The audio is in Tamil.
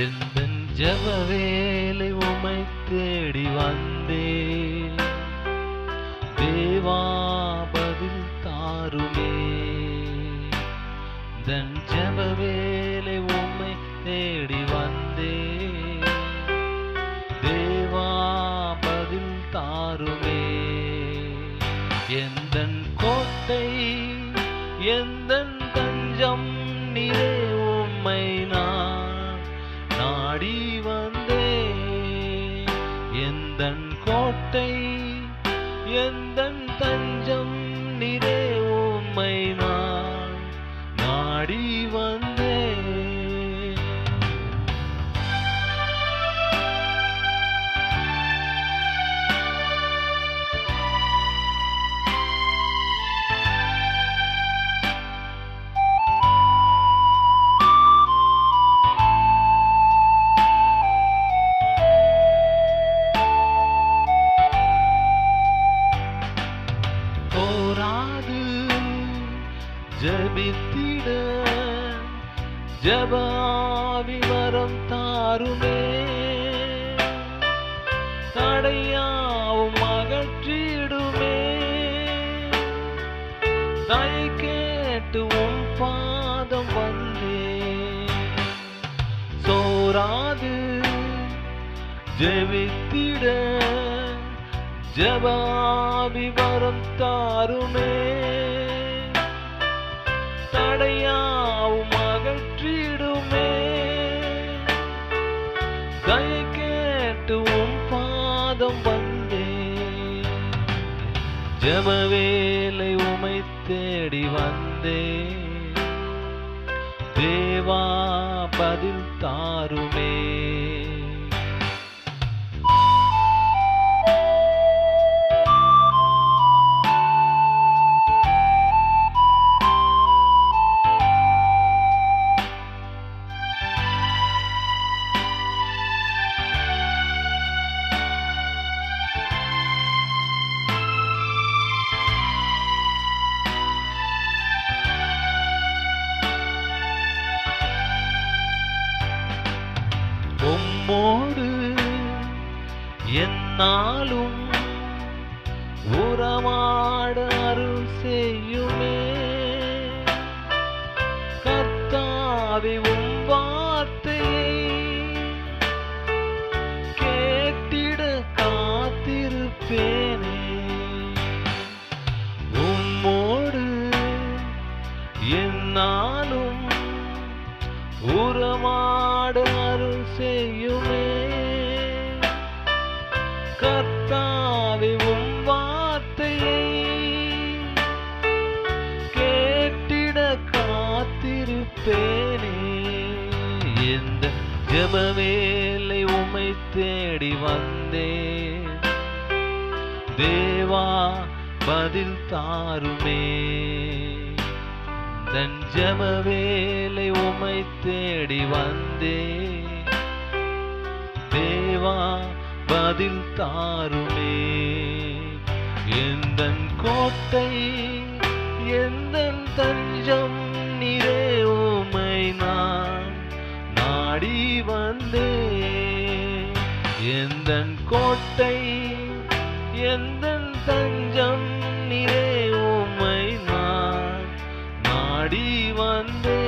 எந்த ஜப வேலை உமை தேடி வந்தேன் தேவா பதில் தாருமே. தன் ஜப வேலை உம்மை தேடி வந்தேன் தேவா பதில் தாருமே. எந்த கோட்டை எந்த தஞ்சம் நீரே உம்மை நான் நாடி வந்தே. எந்தன் கோட்டை எந்தன் தன் ஜபித்திட ஜபாவி வரம் தாருமே. தடையாவும் அகற்றிடுமே. தயை கேட்டு உன் பாதம் வந்தே. சோராது ஜெபித்திட ஜபாவி வரம் தாருமே. தடையாவும் அகற்றிடுமே. தயை கேட்டு உன் பாதம் வந்தே. ஜபவேலை உமை தேடி வந்தே. தேவா பதில் தாருமே. என்னாலும் உறவாட அருள் செய்யுமே. கர்த்தாவே உன் வார்த்தையை கேட்டிட காத்திருப்பேனே. உம்மோடு என்னாலும் உறவாட அருள் செய்யுமே. தேடி வந்தேன் தேவா பதில் தாருமே. தன் ஜபவேலை உமை தேடி வந்தே. தேவா பதில் தாருமே. எந்த கோட்டை எந்த தஞ்சம் நிறே உமை நான். நாடி வந்தே. எந்த கோட்டை எந்த தஞ்சம் நிறை உமை நான் நாடி வந்தேன்.